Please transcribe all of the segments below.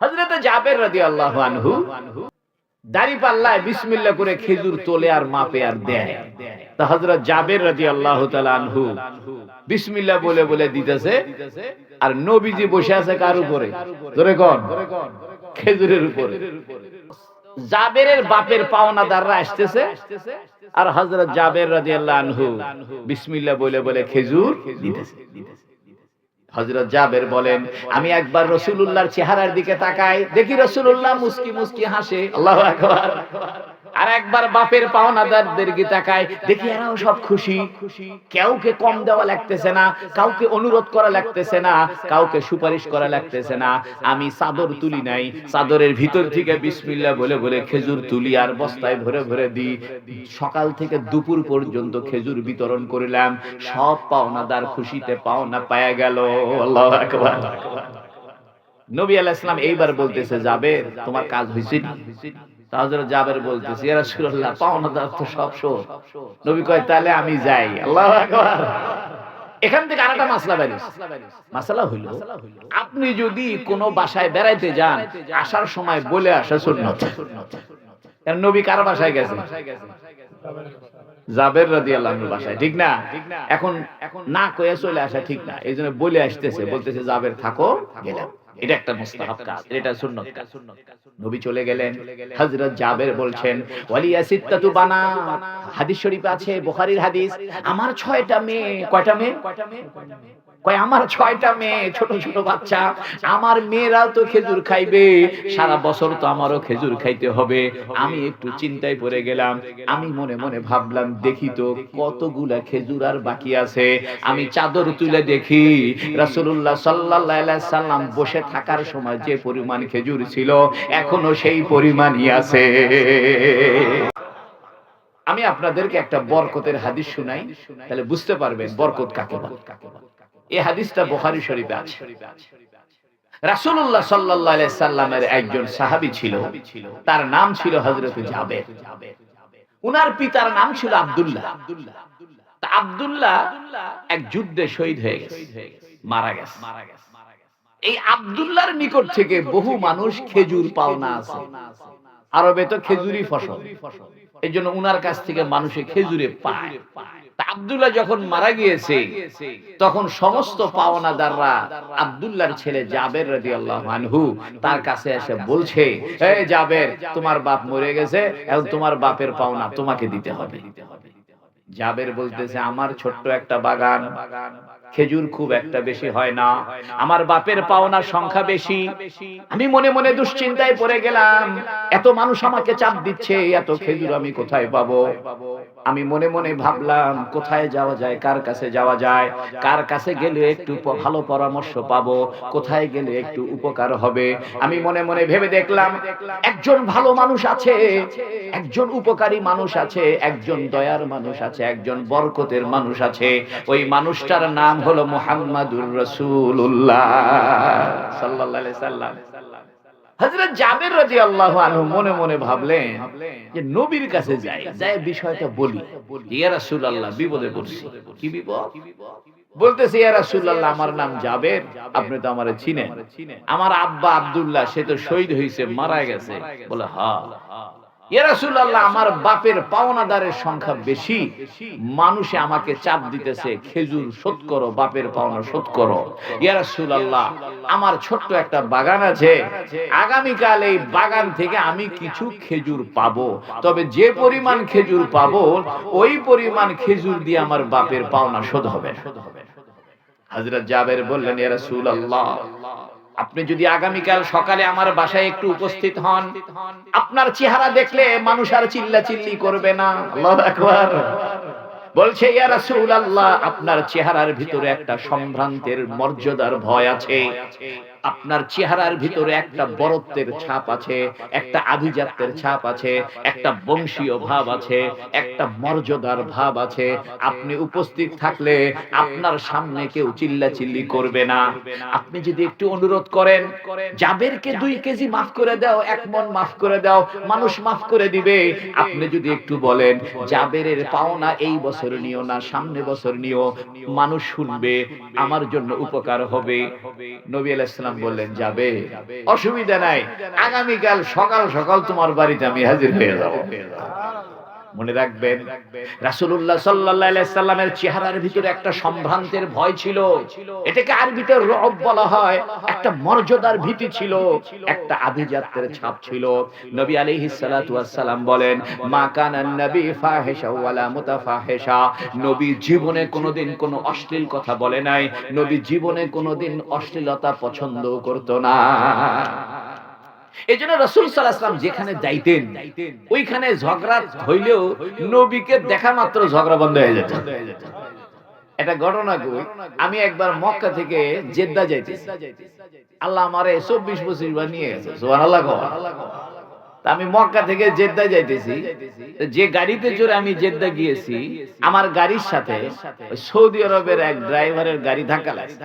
হযরত জাবের রাদিয়াল্লাহু আনহু দাড়ি পাল্লায় বিসমিল্লাহ করে খেজুর তোলে আর মাপে আর দেয়। তা হযরত জাবের রাদিয়াল্লাহু তাআলা আনহু বিসমিল্লাহ বলে বলে দিতেছে, আর নবীজি বসে আছে কার উপরে? ধরে কোন। খেজুরের উপরে। জাবেরের বাপের পাওনা পাওনাদাররা আসতেছে, আর হজরত জাবের রাজি আল্লাহ আনহু বিসমিল্লাহ বলে বলে খেজুর দিতেছে। হযরত জাবের বলেন, আমি একবার রসুল্লাহর চেহারার দিকে তাকাই, দেখি রসুল্লাহ মুস্কি মুস্কি হাসে। আল্লাহ আর একবার বাপের পাওনাদারদের দিকে তাকাই দেখি এরাও সব খুশি। কাউকে কম দেওয়া লাগতেছে না কাউকে অনুরোধ করা লাগতেছে না কাউকে সুপারিশ করা লাগতেছে না। আমি চাদর তুলি নাই, চাদরের ভিতর থেকে বিসমিল্লাহ বলে বলে খেজুর তুলি আর বস্তায় ভরে ভরে দিই। সকাল থেকে দুপুর পর্যন্ত খেজুর বিতরণ করিলাম, সব পাওনাদার খুশিতে পাওনা পায়া গেল। আল্লাহু আকবার। নবী আলাইহিস সালাম এইবার বলতেছে, যাবে? তোমার কাজ হইছে না? আল্লাহু আপনি যদি কোনো বাসায় বেড়াইতে যান, আসার সময় বলে আসা নবী কার বাসায় গেছে? জাবের আনহুর বাসায়, ঠিক না? এখন এখন না কয়ে চলে আসা ঠিক না এই জন্য বলে আসতেছে, বলতেছে, জাবের থাকো, গেলাম। এটা একটা মুস্তাহাব কাজ এটা সুন্নত কাজ। নবী চলে গেলেন হযরত জাবের বলছেন ওয়ালিয়া সিত্তাতু বানা হাদিস শরীফে আছে বুখারীর হাদিস। আমার ছয়টা মেয়ে কয়টা মেয়ে কয় আমার ছয়টা মেয়ে ছোট ছোট বাচ্চা। আমার মেয়েরাও তো খেজুর খাইবে। সারা বছর তো আমারও খেজুর খাইতে হবে। আমি একটু চিন্তায় পড়ে গেলাম। আমি মনে মনে ভাবলাম দেখি তো কতগুলা খেজুর আর বাকি আছে? আমি চাদর তুলে দেখি। রাসূলুল্লাহ সাল্লাল্লাহু আলাইহি সাল্লাম বসে থাকার সময় যে পরিমাণ খেজুর ছিল, এখনও সেই পরিমাণই আছে। আমি আপনাদেরকে একটা বরকতের হাদিস শুনাই, তাহলে বুঝতে পারবেন বরকত কাকে এই হাদিসটা বুখারী শরীফে আছে। রাসূলুল্লাহ সাল্লাল্লাহু সাল্লামের একজন সাহাবী ছিল, তার নাম ছিল হযরত জাবের। উনার পিতার নাম ছিল আব্দুল্লাহ। তা আব্দুল্লাহ এক যুদ্ধে শহীদ হয়ে গেছে, মারা গেছে। এই আব্দুল্লাহর নিকট থেকে বহু মানুষ খেজুর পাওনা আছে। আরবে তো খেজুরি ফসল। এই জন্য উনার কাছ থেকে মানুষে খেজুরে পায়। আব্দুল্লাহ যখন মারা গিয়েছে, তখন সমস্ত পাওনাদাররা আব্দুল্লাহর ছেলে জাবের রাদিয়াল্লাহু আনহু তার কাছে এসে বলছে এই জাবের, তোমার বাপ মরে গেছে এখন তোমার বাপের পাওনা তোমাকে দিতে হবে। জাবের বলতেছে, আমার ছোট্ট একটা বাগান খেজুর খুব একটা বেশি হয় না। আমার বাপের পাওনার সংখ্যা বেশি। আমি মনে মনে দুশ্চিন্তায় পড়ে গেলাম, এত মানুষ আমাকে চাপ দিচ্ছে, এত খেজুর আমি কোথায় পাবো? আমি মনে মনে ভাবলাম, কোথায় যাওয়া যায়, কার কাছে যাওয়া যায়? কার কাছে গেলে একটু ভালো পরামর্শ পাবো? কোথায় গেলে একটু উপকার হবে? আমি মনে মনে ভেবে দেখলাম, একজন ভালো মানুষ আছে, একজন উপকারী মানুষ আছে, একজন দয়ার মানুষ আছে, একজন বরকতের মানুষ আছে। ওই মানুষটার নাম হলো মুহাম্মাদুর আলাইহি সাল্লাম। আনহু মনে মনে ভাবলেন যে নবীর কাছে যাই যাই বিষয়টা বলি। ইয়া বিপদে পড়ছি। কি বিপদ? বলতেছে, ইয়া আমার নাম জাবের, আপনি তো আমারে চিনেন। আমার আব্বা আব্দুল্লাহ, সে তো শহীদ হইছে, মারা গেছে। বলে হ্যাঁ। আমার বাপের পাওনাদারের সংখ্যা বেশি। মানুষে আমাকে চাপ দিতেছে, খেজুর শোধ করো, বাপের পাওনা শোধ করো। আমার ছোট্ট একটা বাগান আছে। আগামীকাল এই বাগান থেকে আমি কিছু খেজুর পাবো। তবে যে পরিমাণ খেজুর পাবো, ওই পরিমাণ খেজুর দিয়ে আমার বাপের পাওনা শোধ হবে। হযরত জাবের বললেন, ইয়া রাসূলুল্লাহ আপনি যদি আগামীকাল সকালে আমার বাসায় একটু উপস্থিত হন আপনার চেহারা দেখলে মানুষ আর চিল্লা চিল্লি করবে না। বলছে আল্লাহ আপনার চেহারার ভিতরে একটা সম্ভ্রান্তের মর্যাদার ভয় আছে। আপনার চেহারার ভিতরে একটা বরত্বের ছাপ আছে, একটা আভিজাত্যের ছাপ আছে, একটা বংশীয় ভাব আছে, একটা মর্যাদার ভাব আছে। আপনি উপস্থিত থাকলে আপনার সামনে কেউ চিল্লা চিল্লি করবে না। আপনি যদি একটু অনুরোধ করেন, জাবেরকে দুই কেজি মাফ করে দাও, এক মন মাফ করে দাও, মানুষ মাফ করে দিবে। আপনি যদি একটু বলেন, জাবেরের পাওনা এই বছর নিও না, সামনে বছর নিও, মানুষ শুনবে, আমার জন্য উপকার হবে। নবী আলাইহিস সালাম ইসলাম বললেন, যাবে। অসুবিধা নাই। আগামীকাল সকাল সকাল তোমার বাড়িতে আমি হাজির হয়ে যাব। মনে রাখবেন আলাইহি সাল্লামের চেহারার ভিতরে একটা সম্ভ্রান্তের ভয় ছিল। এটাকে আরবিতে রব বলা হয়। একটা মর্যাদার ভীতি ছিল, একটা আভিজাত্যের ছাপ ছিল। নবী আলাইহিস সালাতু ওয়াসসালাম বলেন, মা কানান নবী ফাহিশা ওয়ালা মুতাফাহিশা। নবী জীবনে কোনোদিন কোনো অশ্লীল কথা বলে নাই। নবী জীবনে কোনোদিন অশ্লীলতা পছন্দ করতো না। এই জন্য রসুল সাল্লাহাম যেখানে যাইতেন, ওইখানে ঝগড়া হইলেও নবীকে দেখা মাত্র ঝগড়া বন্ধ হয়ে যেত। একটা ঘটনা কই, আমি একবার মক্কা থেকে জেদ্দা যাইতেছি। আল্লাহ আমারে চব্বিশ পঁচিশ বার নিয়ে গেছে সোহান আল্লাহ আমি মক্কা থেকে জেদ্দা যাইতেছি যে গাড়িতে চড়ে আমি জেদ্দা গিয়েছি, আমার গাড়ির সাথে সৌদি আরবের এক ড্রাইভারের গাড়ি ধাক্কা লাগে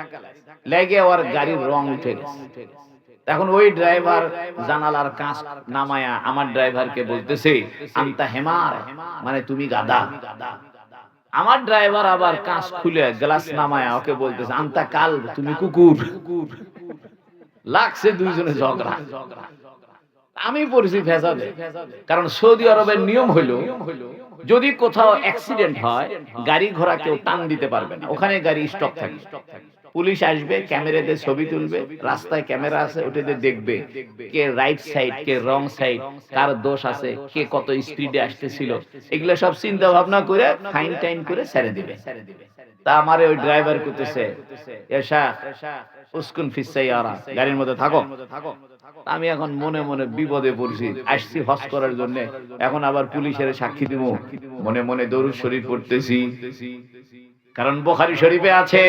লেগে ওর গাড়ির রং উঠে গেছে। এখন ওই ড্রাইভার জানালার কাঁচ নামায়া আমার ড্রাইভারকে বলতেছে, আন্তা হেমার মানে তুমি গাদা আমার ড্রাইভার আবার কাঁচ খুলে গ্লাস নামায়া ওকে বলতেছে, আন্তা কাল, তুমি কুকুর। লাগছে দুইজনে ঝগড়া। আমি পড়ছি ফেসাদে কারণ সৌদি আরবের নিয়ম হলো যদি কোথাও অ্যাক্সিডেন্ট হয়, গাড়ি ঘোড়া কেউ টান দিতে পারবে না, ওখানে গাড়ি স্টপ থাকে। পুলিশ আসবে, ক্যামেরাতে ছবি তুলবে, রাস্তায় ক্যামেরা আছে, ওটাতে দেখবে কে রাইট সাইড কে রং সাইড কার দোষ আছে, কে কত স্পিডে আসতেছিল। এগুলো সব চিন্তা ভাবনা করে ফাইন টাইন করে ছেড়ে দিবে। তা ওই ড্রাইভার করতেছে এসা উস্কুন ফিসাইয়ারা গাড়ির মধ্যে থাকো। আমি এখন মনে মনে বিপদে পড়ছি, আসছি হজ করার জন্য, এখন আবার পুলিশের সাক্ষী দিব। মনে মনে দরুদ শরীফ পড়তেছি। কারণ বুখারী শরীফে আছে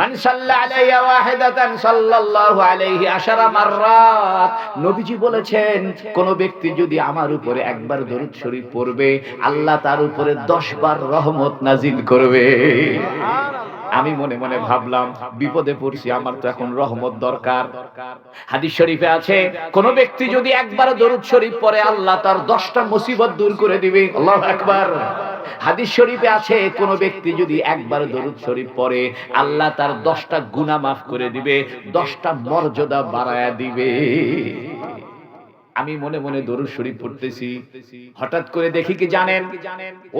মান সাল্লা আলাইহি ওয়াহিদাতান সাল্লাল্লাহু আলাইহি আশারা মাররাত। নবীজি বলেছেন কোন ব্যক্তি যদি আমার উপরে একবার দরুদ শরীফ পড়বে আল্লাহ তার উপরে 10 বার রহমত নাজিল করবে। আমি মনে মনে ভাবলাম বিপদে পড়ছি আমার তো এখন রহমত দরকার। হাদিস শরীফে আছে কোন ব্যক্তি যদি একবার দরুদ শরীফ পড়ে আল্লাহ তার দশটা মুসিবত দূর করে দিবে। আল্লাহু আকবার। হাদিস শরীফে আছে, কোন ব্যক্তি যদি একবার দরুদ শরীফ পড়ে, আল্লাহ তার দশটা গুণা মাফ করে দিবে, দশটা মর্যাদা বাড়ায়া দিবে। আমি মনে মনে দরুদ শরীফ পড়তেছি। হঠাৎ করে দেখি কি জানেন?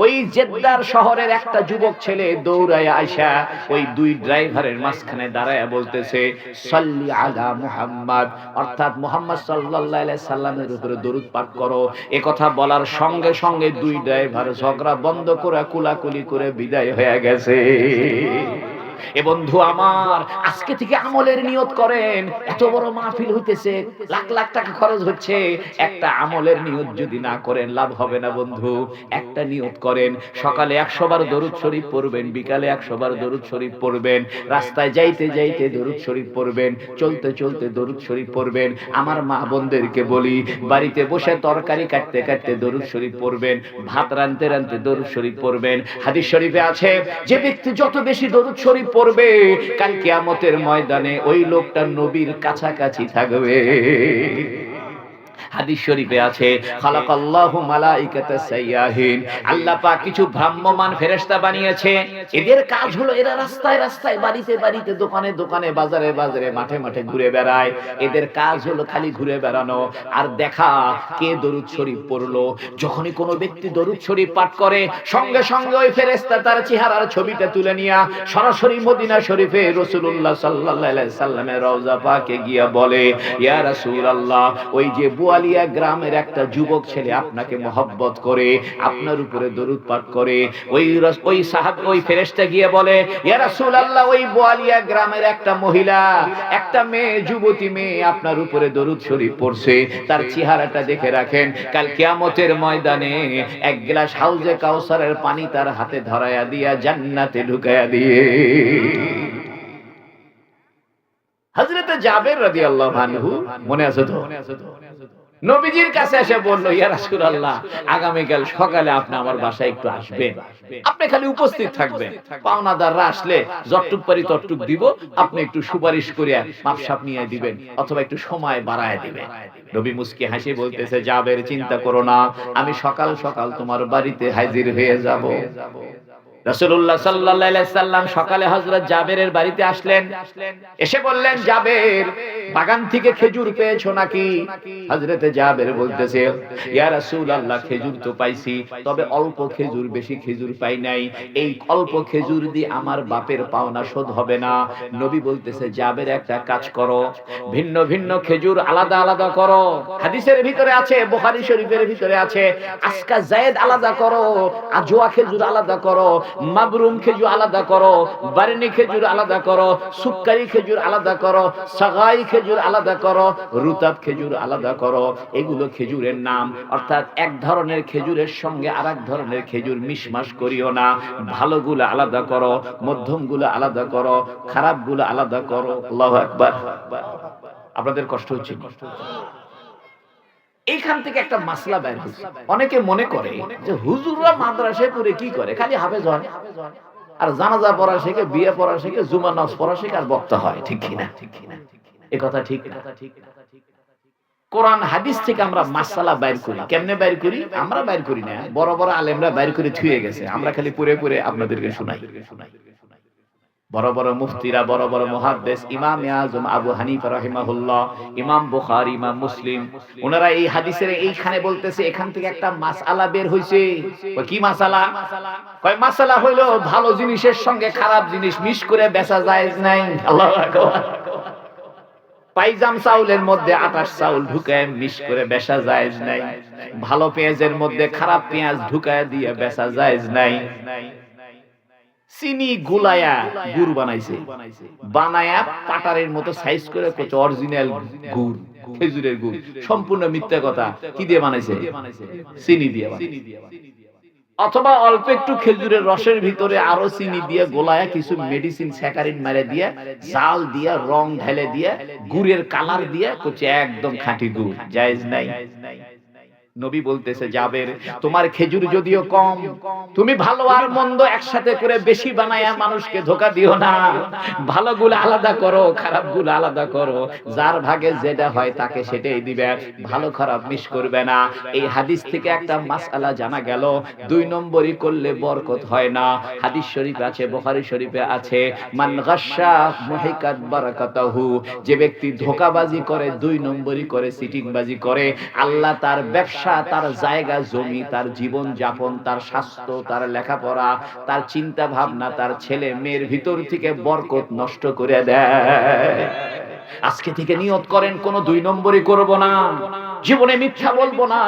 ওই জেদ্দার শহরের একটা যুবক ছেলে দৌড়ায় আয়সা ওই দুই ড্রাইভারের মাঝখানে দাঁড়ায় বলতেছে, সাল্লি আলা মুহাম্মদ। অর্থাৎ মুহাম্মদ সাল্লাল্লাহু আলাইহি সাল্লামের উপরে দরুদ পাঠ করো। এ কথা বলার সঙ্গে সঙ্গে দুই ড্রাইভার ঝগড়া বন্ধ করে কুলাকুলি করে বিদায় হয়ে গেছে। এ বন্ধু আমার, আজকে থেকে আমলের নিয়ত করেন। এত বড় মাহফিল হইতেছে, লাখ লাখ টাকা খরচ হচ্ছে। একটা আমলের নিয়ত যদি না করেন, লাভ হবে না বন্ধু। একটা নিয়ত করেন, সকালে একশো বার দরুদ শরীফ পড়বেন, বিকালে একশো বার দরুদ শরীফ পড়বেন, রাস্তায় যাইতে যাইতে দরুদ শরীফ পড়বেন, চলতে চলতে দরুদ শরীফ পড়বেন। আমার মা বোনদেরকে বলি, বাড়িতে বসে তরকারি কাটতে কাটতে দরুদ শরীফ পড়বেন, ভাত রানতে রানতে দরুদ শরীফ পড়বেন। হাদিস শরীফে আছে, যে ব্যক্তি যত বেশি দরুদ শরীফ পড়বে কাল কিয়ামতের ময়দানে ওই লোকটা নবীর কাছাকাছি থাকবে। হাদিস শরীফে আছে, খালাকাল্লাহু মালাইকাতা সাইয়াহিন। আল্লাহ পাক কিছু ভ্রাম্যমান ফেরেশতা বানিয়েছে। এদের কাজ হলো এরা রাস্তায় রাস্তায় বাড়িতে বাড়িতে, দোকানে দোকানে, বাজারে বাজারে, মাঠে মাঠে ঘুরে বেড়ায়। এদের কাজ হলো খালি ঘুরে বেড়ানো। আর দেখা কে দরুদ শরীফ পড়ল। যখনই কোনো ব্যক্তি দরুদ শরীফ পাঠ করে, সঙ্গে সঙ্গে ওই ফেরেশতা তার চেহারার ছবিটা তুলে নিয়া সরাসরি মদিনা শরীফে রাসূলুল্লাহ সাল্লাল্লাহু আলাইহি সাল্লামের রওজা পাকে গিয়া বলে, ইয়া রাসূলুল্লাহ, ওই যে বুয়ালিয়া গ্রামের একটা যুবক ছেলে আপনাকে মহব্বত করে, আপনার উপরে দরুদ পাঠ করে, ওই ওই সাহাব, ওই ফেরেশতা গিয়ে বলে, ইয়া রাসূলুল্লাহ, ওই বুয়ালিয়া গ্রামের একটা মহিলা, একটা মেয়ে, যুবতী মেয়ে আপনার উপরে দরুদ শরীফ পড়ছে, তার চেহারাটা দেখে রাখেন, কাল কিয়ামতের ময়দানে এক গ্লাস হাউজে কাউসারের পানি তার হাতে ধরায়া দিয়া জান্নাতে ঢুকায়া দিয়ে হযরতে জাবের রাদিয়াল্লাহু আনহু, মনে আছে তো? নবীজির কাছে এসে বলল, ইয়া রাসূলুল্লাহ, আগামীকাল সকালে আপনি আমার বাসায় একটু আসবেন। আপনি খালি উপস্থিত থাকবেন। পাওনাদাররা আসলে যতটুক পারি ততটুক দিব। আপনি একটু সুপারিশ করে মাপসাপ নিয়ে দিবেন অথবা একটু সময় বাড়ায় দিবেন। নবী মুস্কি হাসি বলতেছে, জাবের চিন্তা করো না, আমি সকাল সকাল তোমার বাড়িতে হাজির হয়ে যাব। আলাইহি সাল্লাম সকালে হযরত জাবেরের বাড়িতে আসলেন। এসে বললেন, জাবের, বাগান থেকে খেজুর পেয়েছ নাকি? হযরতে জাবের বলতেছে, ইয়া রাসূলুল্লাহ, খেজুর তো পাইছি, তবে অল্প খেজুর, বেশি খেজুর পাই নাই। এই অল্প খেজুর দিয়ে আমার বাপের পাওনা শোধ হবে না। নবী বলতেছে, জাবের, একটা কাজ করো, ভিন্ন ভিন্ন খেজুর আলাদা আলাদা করো। হাদিসের ভিতরে আছে, বুখারী শরীফের ভিতরে আছে, আজকা জায়েদ আলাদা করো আজওয়া খেজুর আলাদা করো। মাবরুম খেজুর আলাদা করো, বারেনি খেজুর আলাদা করো, সুক্কারি খেজুর আলাদা করো, সাগাই খেজুর আলাদা করো, রুতাব খেজুর আলাদা করো, এগুলো খেজুরের নাম। অর্থাৎ এক ধরনের খেজুরের সঙ্গে আরেক ধরনের খেজুর মিশমাশ করিও না। ভালোগুলো আলাদা করো, মধ্যমগুলো আলাদা করো, খারাপগুলো আলাদা করো। আল্লাহু আকবার। আপনাদের কষ্ট হচ্ছে এইখান থেকে একটা মাসলা বের হয়েছে। অনেকে মনে করে যে হুজুররা মাদ্রাসায় পড়ে কি করে? খালি হাফেজ হয়। আর জানাজা পড়া শেখে বিয়ে পড়া শেখে জুমা নামাজ পড়া শেখে আর বক্তা হয় ঠিক কিনা? এ কথা ঠিক না। কোরআন হাদিস থেকে আমরা মাসালা বাইর করি। কেমনে বাইর করি? আমরা বাইর করি না। বড় বড় আলেমরা বাইর করে থুয়ে গেছে। আমরা খালি পড়ে পড়ে আপনাদেরকে শোনাই। বড় বড় মুফতিরা, বড় বড় মুহাদ্দিস, ইমাম আজম আবু হানিফা রাহিমাহুল্লাহ, ইমাম বুখারী, ইমাম মুসলিম, ওনারা এই হাদিসের এইখানে বলতেছে, এখান থেকে একটা মাসআলা বের হইছে। কি মাসআলা কয় মাসআলা হইল ভালো জিনিসের সঙ্গে খারাপ জিনিস মিশ করে বেচা জায়েজ নাই। আল্লাহু পাইজাম চাউলের মধ্যে আটাশ চাউল ঢুকায় মিশ করে বেচা জায়েজ নাই। ভালো পেঁয়াজের মধ্যে খারাপ পেঁয়াজ ঢুকায় দিয়ে বেচা জায়েজ নাই। চিনি গুলায়া গুড় বানাইছে। বানায়া পাটারের মতো সাইজ করে কত অরিজিনাল গুড়, খেজুরের গুড়। সম্পূর্ণ মিথ্যা কথা। কি দিয়ে বানাইছে? চিনি দিয়ে অথবা অল্প একটু খেজুরের রসের ভিতরে আরও চিনি দিয়ে গোলায়া কিছু মেডিসিন স্যাকারিন মেরে দিয়ে, জাল দিয়ে, রং ঢেলে দিয়ে, গুড়ের কালার দিয়ে করছে একদম খাঁটি গুড়। জায়েজ নাই। নবী বলতেছে যাবের তোমার খেজুর যদিও কম তুমি ভালো আর মন্দ একসাথে করে বেশি বানায়া মানুষকে ধোকা দিও না। ভালো গুলো আলাদা করো খারাপগুলো আলাদা করো যার ভাগে যেটা হয় তাকে সেটাই দিবে ভালো খারাপ মিস করবে না। এই হাদিস থেকে একটা মাসআলা জানা গেল দুই নম্বরই করলে বরকত হয় না। হাদিস শরীফ আছে বুখারী শরীফে আছে। মান গাশশা মুহিকাত বারাকাতাহু। যে ব্যক্তি ধোকাবাজি করে দুই নম্বরই করে সিটিংবাজি করে। আল্লাহ তার ব্যবসা তার জায়গা জমি, তার জীবন যাপন তার স্বাস্থ্য, তার লেখাপড়া, তার চিন্তা ভাবনা তার ছেলে মেয়ের ভিতর থেকে বরকত নষ্ট করে দেয়। আজকে থেকে নিয়ত করেন, কোন দুই নম্বরই করব না। জীবনে মিথ্যা বলব না,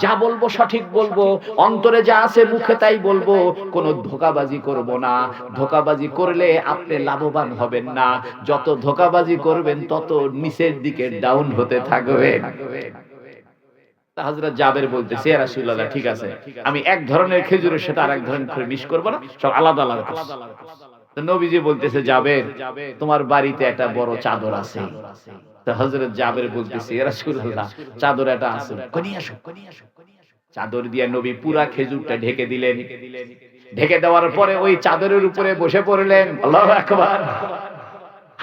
যা বলব সঠিক বলব, অন্তরে যা আছে মুখে তাই বলব, কোনো ধোকাবাজি করব না। ধোকাবাজি করলে আপনি লাভবান হবেন না। যত ধোকাবাজি করবেন, তত নিচের দিকে ডাউন হতে থাকবেন হযরত জাবের ঠিক আছে। আমি এক ধরনের খেজুরের সাথে ধরনের করে মিশ না, সব আলাদা আলাদা নবীজি বলতেছে, জাবের, তোমার বাড়িতে একটা বড় চাদর আছে। তো হযরত জাবের বলতেছে চাদর একটা আছে। চাদর দিয়ে নবী পুরা খেজুরটা ঢেকে দিলেন। ঢেকে দেওয়ার পরে ওই চাদরের উপরে বসে পড়লেন। আল্লাহু আকবার।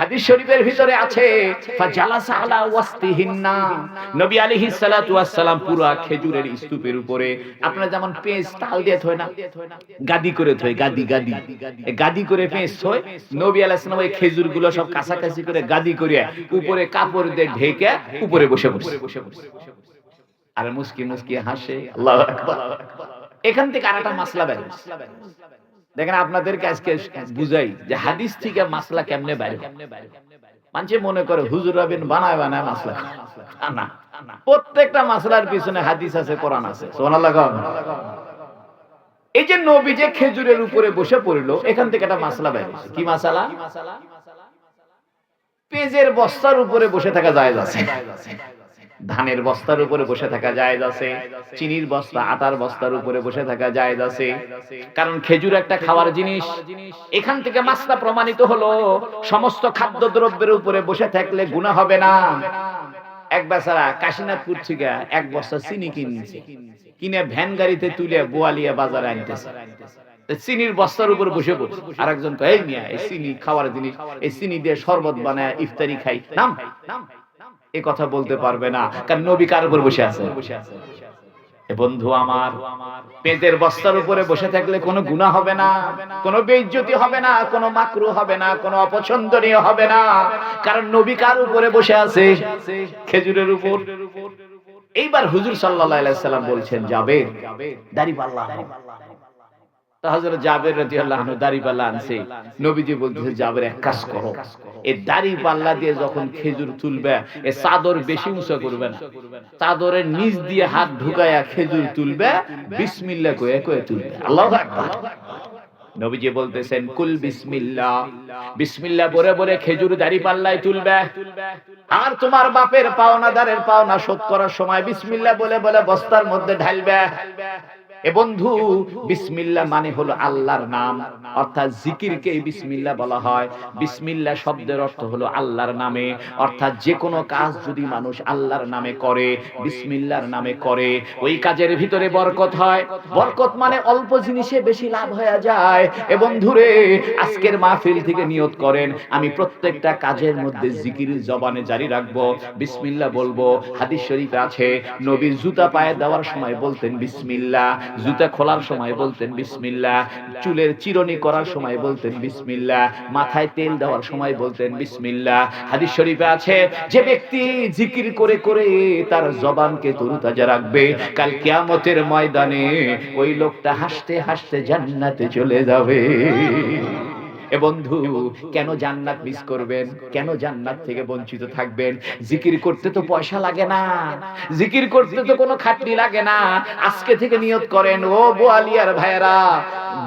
হাদিস শরীফের ভিতরে আছে, ফাজালাসা আলা ওয়াসতিহিন্না। নবী সালাতু পুরো খেজুরের স্তূপের উপরে আপনারা যেমন পেঁচ তাল দিয়ে থয় না, গাদি করে থয়, গাদি গাদি। গাদি করে পেঁচ থয়, নবী আলাইহিস সালাম ওই খেজুরগুলো সব কাছাকাছি করে গাদি করে উপরে কাপড় দিয়ে ঢেকে উপরে বসে বসে আর মুস্কি মুস্কি হাসে, আল্লাহু আকবার। এখান থেকে আরেকটা মাসলা বের দেখেন আপনাদেরকে আজকে বুঝাই যে হাদিস থেকে মাসলা কেমনে বাইরে মানুষে মনে করে হুজুর রাবিন বানায় বানায় মাসলা না। প্রত্যেকটা মাসলার পিছনে হাদিস আছে, কোরআন আছে। সোনাল্লাহ এই যে নবী যে খেজুরের উপরে বসে পড়ল, এখান থেকে একটা মাসলা বের কি মাসালা? পেজের বস্তার উপরে বসে থাকা যায় আছে। ধানের বস্তার উপরে বসে থাকা জায়েজ আছে, চিনির বস্তা আটার বস্তার উপরে বসে থাকা জায়েজ আছে। কারণ খেজুর একটা খাওয়ার জিনিস, এখান থেকে মাসলা প্রমাণিত হলো, সমস্ত খাদ্য দ্রব্যের উপরে বসে থাকলে গুনাহ হবে না। এক বেচারা কাশীনাথপুর থেকে এক বস্তা চিনি কিনছে, কিনে ভ্যান গাড়িতে তুলে বোয়ালিয়া বাজারে আনতেছে। চিনির বস্তার উপর বসে পড়ছে আরেকজন কয় মিয়া, এই চিনি খাওয়ার জিনিস, এই চিনি দিয়ে শরবত বানায়, ইফতারি খাই। নাম নাম? এ কথা বলতে পারবে না। কারণ নবী কার উপর বসে আছে? এ বন্ধু আমার পেটের বস্তার উপরে বসে থাকলে কোনো গুণা হবে না কোনো বেইজ্জতি হবে না কোনো মাকরু হবে না কোনো অপছন্দনীয় হবে না। কারণ নবী কার উপরে বসে আছে? খেজুরের উপর। এইবার হুজুর সাল্লাল্লাহু আলাইহি সাল্লাম বলছেন যাবে? দাড়ি পাল্লা নবীজি খেজুর তুলবে বলতেছেন, কুল খেজুর দাড়ি পাল্লায় তুলবে। আর তোমার বাপের পাওনাদারের পাওনা শোধ করার সময় বিসমিল্লাহ বলে বলে বস্তার মধ্যে ঢালবে। এ বন্ধু বিসমিল্লাহ মানে হলো আল্লাহর নাম। অর্থাৎ জিকিরকে বিসমিল্লাহ বলা হয়। বিসমিল্লাহ শব্দের অর্থ হলো আল্লাহর নামে। অর্থাৎ যে কোনো কাজ যদি মানুষ আল্লাহর নামে করে বিসমিল্লাহর নামে করে, ওই কাজের ভিতরে বরকত হয়। বরকত মানে অল্প জিনিসে বেশি লাভ হয়ে যায়। এ বন্ধুরে, আজকের মাহফিল থেকে নিয়ত করেন, আমি প্রত্যেকটা কাজের মধ্যে জিকির জবানে জারি রাখব বিসমিল্লাহ বলব। হাদিস শরীফে আছে, নবীর জুতা পায়ে দেওয়ার সময় বলতেন বিসমিল্লাহ জুতা খোলার সময় বলতেন বিসমিল্লাহ, চুলের চিরনি করার সময় বলতেন বিসমিল্লাহ, মাথায় তেল দেওয়ার সময় বলতেন বিসমিল্লাহ। হাদিস শরীফে আছে, যে ব্যক্তি জিকির করে করে তার জবানকে তরুতাজা রাখবে, কাল কিয়ামতের ময়দানে ওই লোকটা হাসতে হাসতে জান্নাতে চলে যাবে। এ বন্ধু কেন জান্নাত মিস করবেন? কেন জান্নাত থেকে বঞ্চিত থাকবেন? জিকির করতে তো পয়সা লাগে না। জিকির করতে তো কোনো খাটনি লাগে না। আজকে থেকে নিয়ত করেন ও বোয়ালিয়ার ভাইয়েরা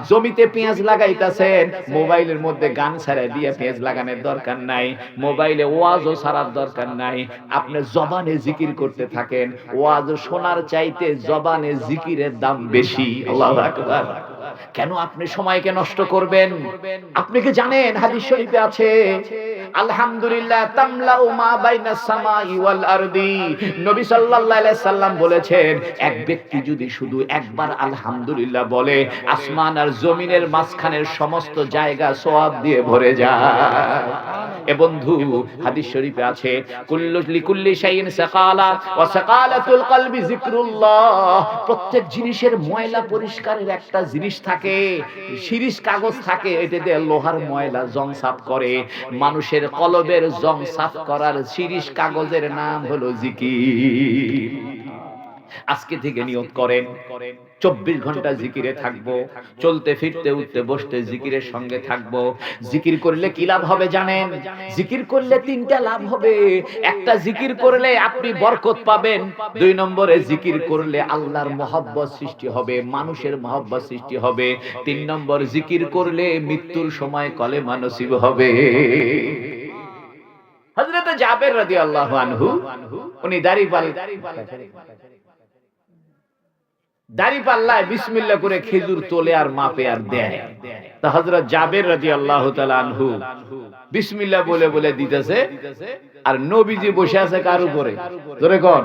জমিতে পেঁয়াজ লাগাইতাছেন মোবাইলের মধ্যে গান ছাড়া দিয়ে পেঁয়াজ লাগানোর দরকার নাই। মোবাইলে ওয়াজও ছাড়ার দরকার নাই। আপনি জবানে জিকির করতে থাকেন। ওয়াজ শোনার চাইতে জবানে জিকিরের দাম বেশি। আল্লাহু আকবার। কেন আপনি সময়কে নষ্ট করবেন? আপনি কি জানেন হাদিস শরীফে আছে আলহামদুলিল্লাহ, তামলাউ মা বাইনাস সামাই ওয়াল আরদি। নবী সাল্লাল্লাহু আলাইহি সাল্লাম বলেছেন, এক ব্যক্তি যদি শুধু একবার আলহামদুলিল্লাহ বলে, আসমান আর জমিনের মাঝখানের সমস্ত জায়গা সওয়াব দিয়ে ভরে যায়। এ বন্ধু, হাদিস শরীফে আছে, কুল্লু লিকুল্লি শাইইন সাকালা ওয়া সাকালাতুল কলবি প্রত্যেক জিনিসের ময়লা পরিষ্কারের একটা জিনিস থাকে শিরিষ কাগজ থাকে এটা দিয়ে লোহার ময়লা জং সাফ করে। মানুষের কলবের জং সাফ করার শিরিষ কাগজের নাম হলো জিকির। আজকে থেকে নিয়ত করেন। চব্বিশ ঘণ্টা জিকিরে থাকব। চলতে ফিরতে উঠতে বসতে জিকিরের সঙ্গে থাকব। জিকির করলে কি লাভ হবে জানেন? জিকির করলে তিনটা লাভ হবে। একটা জিকির করলে আপনি বরকত পাবেন। দুই নম্বরে জিকির করলে আল্লাহর মহব্বত সৃষ্টি হবে মানুষের মহব্বত সৃষ্টি হবে। তিন নম্বর জিকির করলে মৃত্যুর সময় কলে মানসিব হবে। হযরত জাবের রাদিয়াল্লাহু আনহু উনি দাড়ি পাল দাড়ি পাল্লায় বিসমিল্লাহ করে খেজুর তোলে আর মাপে আর দেয়। তা হযরত জাবের রাদিয়াল্লাহু তাআলা আনহু বিসমিল্লাহ বলে বলে দিতেছে, আর নবীজি বসে আছে কার উপরে? ধরে কোন।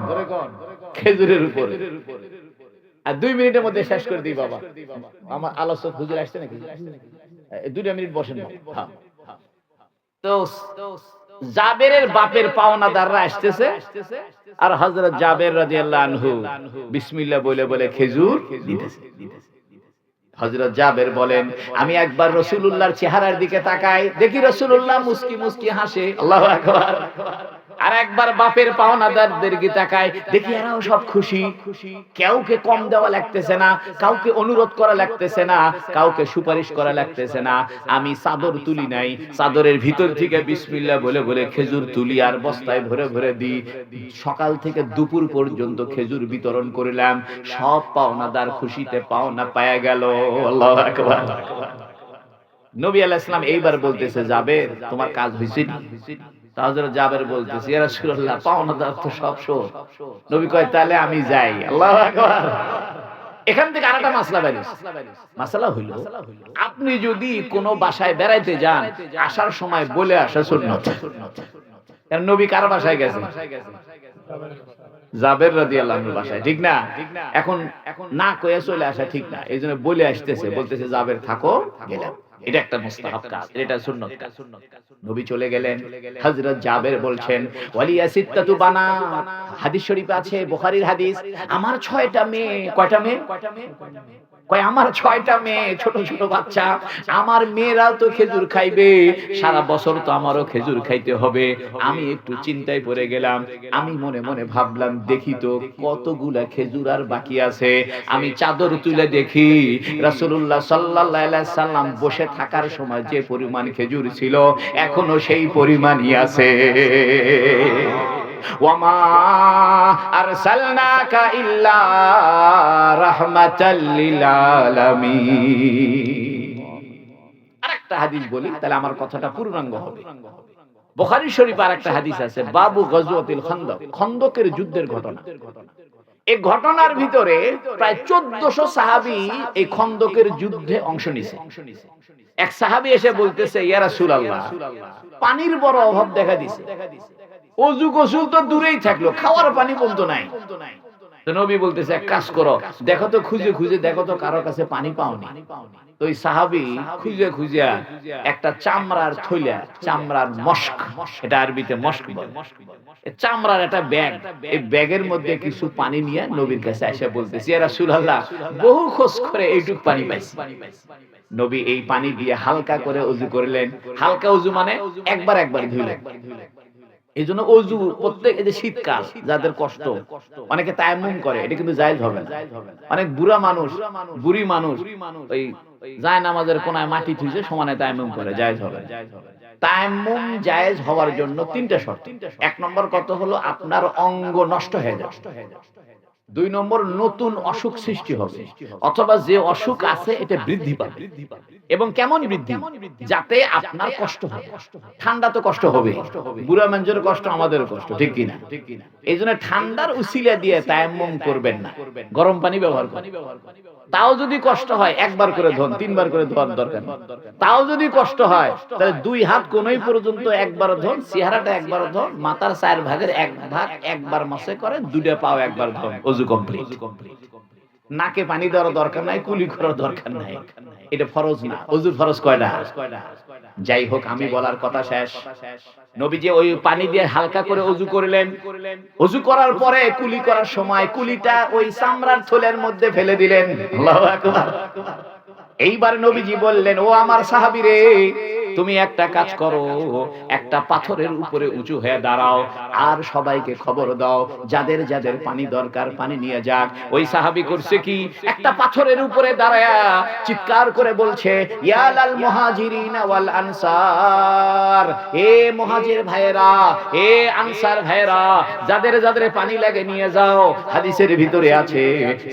খেজুরের উপরে। আর দুই মিনিটের মধ্যে শেষ করে দিই বাবা। আমার আলোচক আসছে নাকি? দুইটা মিনিট বসেন। হ্যাঁ। তো জাবেরের বাপের পাওনাদাররা আসতেছে। আর হযরত জাবের রাদিয়াল্লাহু আনহু বিসমিল্লাহ বলে বলে খেজুর দিতেছে। হযরত জাবের বলেন, আমি একবার রাসূলুল্লাহর চেহারার দিকে তাকাই, দেখি রাসূলুল্লাহ মুস্কি মুস্কি হাসে। আল্লাহ আকবার। আর একবার বাপের পাওনাদারদের দিকে তাকাই দেখি এরাও সব খুশি। কাউকে কম দেওয়া লাগতেছে না, কাউকে অনুরোধ করা লাগতেছে না, কাউকে সুপারিশ করা লাগতেছে না। আমি চাদর তুলি নাই, চাদরের ভিতর থেকে বিসমিল্লাহ বলে বলে খেজুর তুলি আর বস্তায় ভরে ভরে দিই। সকাল থেকে দুপুর পর্যন্ত খেজুর বিতরণ করিলাম, সব পাওনাদার খুশিতে পাওনা পায়া গেল। আল্লাহু আকবার। নবী আলাইহিস সালাম এইবার বলতেছে, যাবে, তোমার কাজ হযরত জাবের বলতেছে তো সব নবী কয়, তাহলে আমি যাই। আল্লাহু এখান থেকে আরেকটা মাসলা মাসলা হইল, আপনি যদি কোনো বাসায় বেড়াইতে যান, আসার সময় বলে আসা সুন্নত। নবী কার বাসায় গেছে? জাবের আনহুর বাসায়, ঠিক না? এখন না কয়ে চলে আসা ঠিক না এই জন্য বলে আসতেছে, বলতেছে, জাবের থাকো, গেলাম। এটা একটা মুস্তাহাব কাজ, এটা সুন্নত কাজ। নবী চলে গেলেন, হযরত জাবের বলছেন ওয়ালিয়া সিত্তাতু বানা হাদিস শরীফে আছে, বুখারীর হাদিস। আমার ছয়টা মেয়ে, কয়টা মেয়ে? কয় আমার ছয়টা মেয়ে ছোট ছোট বাচ্চা আমার মেয়েরাও তো খেজুর খাইবে। সারা বছর তো আমারও খেজুর খাইতে হবে। আমি একটু চিন্তায় পড়ে গেলাম। আমি মনে মনে ভাবলাম দেখি তো কতগুলা খেজুর আর বাকি আছে। আমি চাদর তুলে দেখি। রাসূলুল্লাহ সাল্লাল্লাহু আলাইহি সাল্লাম বসে থাকার সময় যে পরিমাণ খেজুর ছিল এখনও সেই পরিমাণই আছে। আরেকটা হাদিস বলি, তাহলে আমার কথাটা পূর্ণাঙ্গ হবে। শরীফ আর একটা হাদিস আছে, বাবু খন্দক, খন্দকের যুদ্ধের ঘটনা। এই ঘটনার ভিতরে প্রায় চোদ্দশো সাহাবি এই খন্দকের যুদ্ধে অংশ নিছে। এক সাহাবি এসে বলতেছে, ইয়া রাসূলুল্লাহ, পানির বড় অভাব দেখা দিছে। অজু গোসল তো দূরেই থাকল, খাওয়ার পানি বলতো নাই। নবী বলতেছে, এক কাজ করো, দেখো তো খুঁজে খুঁজে, দেখো তো কারও কাছে পানি পাওনি। তো ওই সাহাবি খুঁজে খুঁজে একটা চামড়ার থইলা, চামড়ার মস্ক, এটা আরবিতে মস্ক বলে। চামড়ার একটা ব্যাগ, এই ব্যাগের মধ্যে কিছু পানি নিয়ে নবীর কাছে এসে বলতেছে ইয়া রাসূলুল্লাহ, বহু খোঁজ করে এইটুক পানি পাইছি। নবী এই পানি দিয়ে হালকা করে অজু করলেন। হালকা অজু মানে একবার একবার ধুইলেন। এই জন্য অজু প্রত্যেক এই যে শীতকাল, যাদের কষ্ট, অনেকে তায়ামুম করে, এটা কিন্তু জায়েজ হবে না। অনেক বুড়া মানুষ, বুড়ি মানুষ, ওই যায় নামাজের কোনায় মাটি থুইছে, সমানে তায়ামুম করে, জায়েজ হবে তায়ামুম জায়েজ হওয়ার জন্য তিনটা শর্ত। এক নম্বর কত হলো, আপনার অঙ্গ নষ্ট হয়ে যাবে দুই নম্বর, নতুন অসুখ সৃষ্টি হবে। অথবা যে অসুখ আছে, এটা বৃদ্ধি পাবে। এবং কেমন বৃদ্ধি? যাতে আপনার কষ্ট হয় ঠান্ডা তো কষ্ট হবে। বুড়া মানুষের কষ্ট আমাদের কষ্ট, ঠিক কিনা? এই জন্য ঠান্ডার উসিলা দিয়ে তায়াম্মম করবেন না। গরম পানি ব্যবহার করবেন তাও যদি কষ্ট হয়, একবার করে ধন, তিনবার করে ধোয়ার দরকার তাও যদি কষ্ট হয়, তাহলে দুই হাত কোনই পর্যন্ত একবার ধন, চেহারাটা একবার ধন, মাথার চার ভাগের এক ভাগ একবার মাসে করে দুটা পাও একবার ধন। অজু কমপ্লিট নাকে পানি দেওয়ার দরকার নাই, কুলি করার দরকার নাই। এটা ফরজ না। অজু ফরজ কয়টা? যাই হোক, আমি বলার কথা শেষ। নবী যে ওই পানি দিয়ে হালকা করে অজু করলেন। অজু করার পরে কুলি করার সময় কুলিটা ওই চামড়ার থলের মধ্যে ফেলে দিলেন। আল্লাহু আকবার। এইবার নবীজি বললেন, ও আমার সাহাবী রে তুমি একটা কাজ করো, একটা পাথরের উপরে উঁচু হয়ে দাঁড়াও, আর সবাইকে খবর দাও, যাদের যাদের পানি দরকার পানি নিয়ে যাক। ওই সাহাবী করছে কি? একটা পাথরের উপরে দাঁড়ায়া চিৎকার করে বলছে ইয়ালাল ওয়াল আনসার, এ ভাইয়েরা, এ আনসার ভাইয়েরা, যাদের যাদের পানি লাগে নিয়ে যাও। হাদিসের ভিতরে আছে,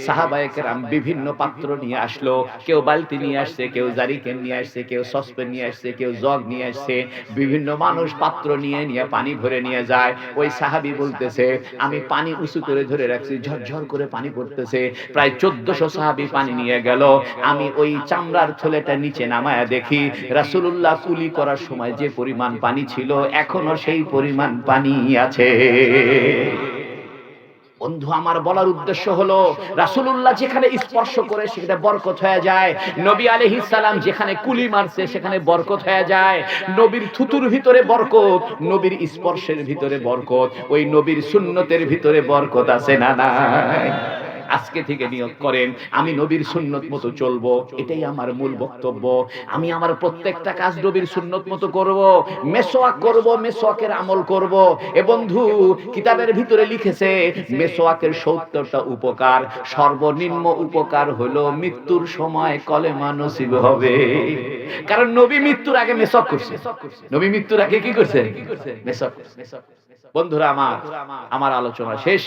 সাহাবায়ে কেরাম বিভিন্ন পাত্র নিয়ে আসলো, কেউ বালতি নিয়ে আসছে, কেউ জারিকেন নিয়ে আসছে, কেউ সসপেন নিয়ে আসছে, কেউ জগ নিয়ে আসছে বিভিন্ন মানুষ পাত্র নিয়ে নিয়ে পানি ভরে নিয়ে যায়। ওই সাহাবি বলতেছে, আমি পানি উঁচু করে ধরে রাখছি, ঝরঝর করে পানি পড়তেছে। প্রায় চোদ্দশো সাহাবি পানি নিয়ে গেল। আমি ওই চামড়ার থলেটা নিচে নামায়া দেখি, রাসূলুল্লাহ কুলি করার সময় যে পরিমাণ পানি ছিল, এখনও সেই পরিমাণ পানি আছে। বন্ধু, আমার বলার উদ্দেশ্য হলো, রাসুলুল্লাহ যেখানে স্পর্শ করে সেখানে বরকত হয়ে যায়। নবী আলহি সালাম যেখানে কুলি মারছে সেখানে বরকত হয়ে যায়। নবীর থুতুর ভিতরে বরকত, নবীর স্পর্শের ভিতরে বরকত, ওই নবীর সুন্নতের ভিতরে বরকত আছে না নাই? আজকে থেকে নিয়ত করেন। আমি নবীর সুন্নত মতো চলবো, এটাই আমার মূল বক্তব্য। আমি আমার প্রত্যেকটা কাজ নবীর সুন্নত মতো করব, মেসোয়াক করব, মেসোয়াকের আমল করব। এ বন্ধু, কিতাবের ভিতরে লিখেছে, মেসোয়াকের সত্তরটা উপকার, সর্বনিম্ন উপকার হলো মৃত্যুর সময় কলেমা নসিব হবে। কারণ নবী মৃত্যুর আগে মেসক করছে। নবী মৃত্যুর আগে কি করছে? মেসওয়াক করছে। বন্ধুরা আমার আমার আলোচনা শেষ।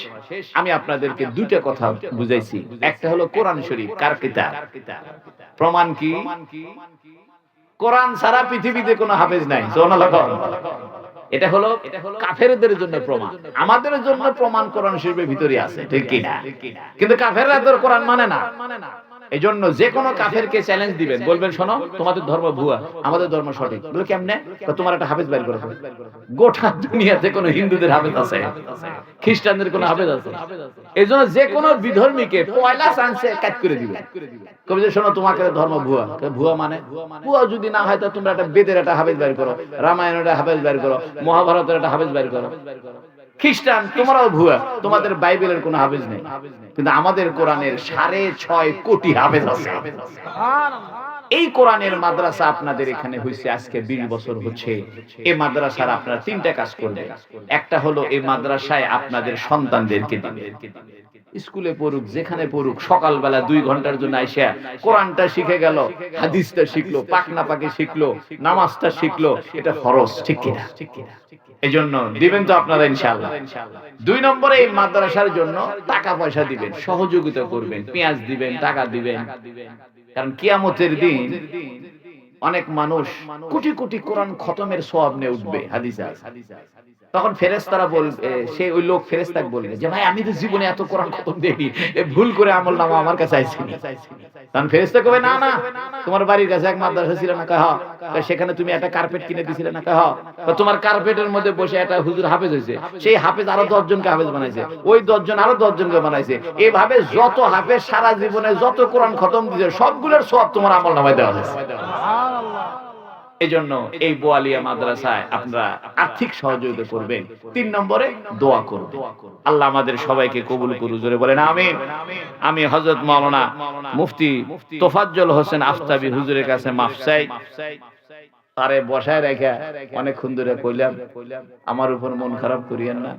আমি আপনাদেরকে দুইটা কথা বুঝাইছি। একটা হলো কোরআন শরীফ কার কিতাব? প্রমাণ কি? কোরআন সারা পৃথিবীতে কোনো হাফেজ নাই। এটা হলো কাফেরদের জন্য প্রমাণ। আমাদের জন্য প্রমাণ কোরআন শরীফের ভিতরে আছে ঠিক কি না কিন্তু কাফেররা তো কোরআন মানে না। এই জন্য যে কোনো কাফেরকে চ্যালেঞ্জ দিবেন। বলবেন, শোনো, তোমাদের ধর্ম ভুয়া, আমাদের ধর্ম সঠিক। বলে কেমনে? তোমার একটা হাফেজ বাইর করে গোটা দুনিয়াতে কোনো হিন্দুদের হাফেজ আছে, খ্রিস্টানদের কোনো হাফেজ আছে। এই জন্য যে কোনো বিধর্মীকে পয়লা চান্সে কাজ করে দিবে। কবি যে, শোনো, তোমাকে ধর্ম ভুয়া। ভুয়া মানে? ভুয়া যদি না হয়, তো তোমরা একটা বেদের একটা হাফেজ বাইর করো, রামায়ণের একটা হাফেজ বাইর করো, মহাভারতের একটা হাফেজ বাইর করো। খ্রিস্টান, তোমরাও ভুয়া, তোমাদের বাইবেলের কোনো হাফেজ নেই। কিন্তু আমাদের কোরআনের সাড়ে ছয় কোটি হাফেজ আছে। এই কোরআনের মাদ্রাসা আপনাদের এখানে হয়েছে আজকে বিশ বছর হচ্ছে। এই মাদ্রাসার আপনারা তিনটা কাজ করবেন একটা হলো এই মাদ্রাসায় আপনাদের সন্তানদেরকে দিবেন স্কুলে পড়ুক, যেখানে পড়ুক, সকালবেলা দুই ঘণ্টার জন্য আইসা কোরআনটা শিখে গেল, হাদিসটা শিখলো পাকনা পাকে শিখলো, নামাজটা শিখলো, এটা ফরজ, ঠিক কিনা? এই জন্য দিবেন তো আপনারা ইনশাল্লাহ দুই নম্বরে এই মাদ্রাসার জন্য টাকা পয়সা দিবেন, সহযোগিতা করবেন, পেঁয়াজ দিবেন, টাকা দিবেন। কারণ কিয়ামতের দিন অনেক মানুষ কোটি কোটি কোরআন খতমের সোয়াব নিয়ে উঠবে হাদিসে। তখন ফেরেশতারা বলবে সে ওই লোক ফেরেশতাক বলবে যে ভাই আমি তো জীবনে এত কোরআন খতম এ ভুল করে আমল নামা আমার কাছে আইছিনি তখন ফেরেশতা কবে না না তোমার বাড়ির কাছে এক মাদ্রাসা ছিল না কয় হ্যাঁ সেখানে তুমি একটা কার্পেট কিনে দিছিলে না কয় হ্যাঁ তোমার কার্পেটের মধ্যে বসে একটা হুজুর হাফেজ হয়েছে। সেই হাফেজ আরও দশ জনকে হাফেজ বানাইছে। ওই দশ জন আরও দশ জনকে বানাইছে। এভাবে যত হাফেজ সারা জীবনে যত কোরআন খতম দিয়েছে সবগুলোর সব তোমার আমল নামায় দেওয়া হয়েছে। এই জন্য এই বোয়ালিয়া মাদ্রাসায় আপনারা আর্থিক সহযোগিতা করবেন। তিন নম্বরে দোয়া করবেন। আল্লাহ আমাদের সবাইকে কবুল করু জোরে বলেন আমিন। আমি হযরত মাওলানা মুফতি তোফাজ্জল হোসেন আফতাবি হুজুরের কাছে মাফ চাই। তারে বসায় রেখে অনেকক্ষণ ধরে কইলাম। আমার উপর মন খারাপ করিয়েন না।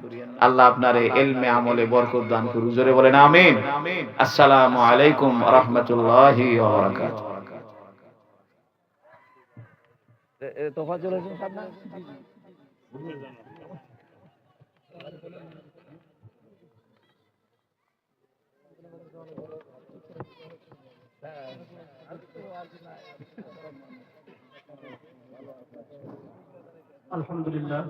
আল্লাহ আপনারে এলমে আমলে বরকত দান করু জোরে বলেন আমিন। আসসালামু আলাইকুম রাহমাতুল্লাহি ওয়া বারাকাতুহু। তোফাজ্জল হোসেন সাহেব না আলহামদুলিল্লাহ।